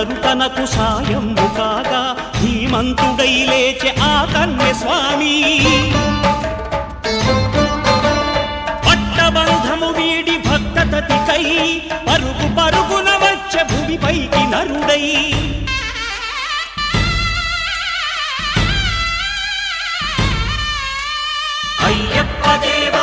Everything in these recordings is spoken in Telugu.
స్వాములందరూ తనకు సాయంబు కాగా ధీమంతుడై లేచే ఆ కన్య స్వామి పట్టబంధము వీడి భక్తతతికై పరుగు పరుగున వచ్చే భూమిపైకి నరుడై. అయ్యప్ప దేవ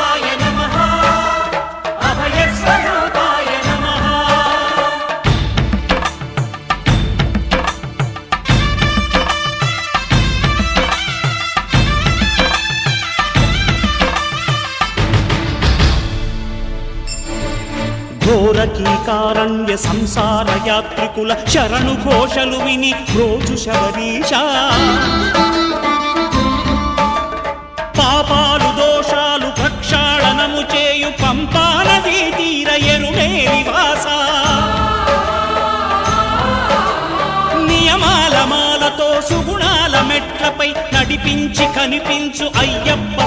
ఘోరకీకారణ్య సంసార యాత్రికుల శరణు ఘోషలు విని రోజు శబరీష. పాపాలు దోషాలు ప్రక్షాళనము చేయు పంపాల తీర ఎరుమే నివాస. నియమాల మాలతో సుగుణాల మెట్లపై నడిపించి కనిపించు అయ్యప్ప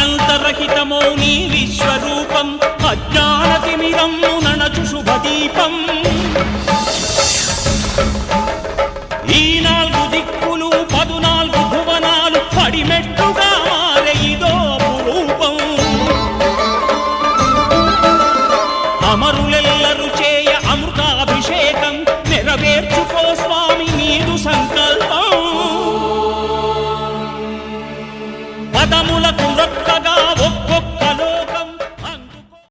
అభ్యంతరహితమో నీ విశ్వరూపం అజ్ఞానతిమిరము ననచు శుభదీపం. ఈ నాలుగు దిక్కులు పదునాలుగు భువనాలు పడిమెట్టుగా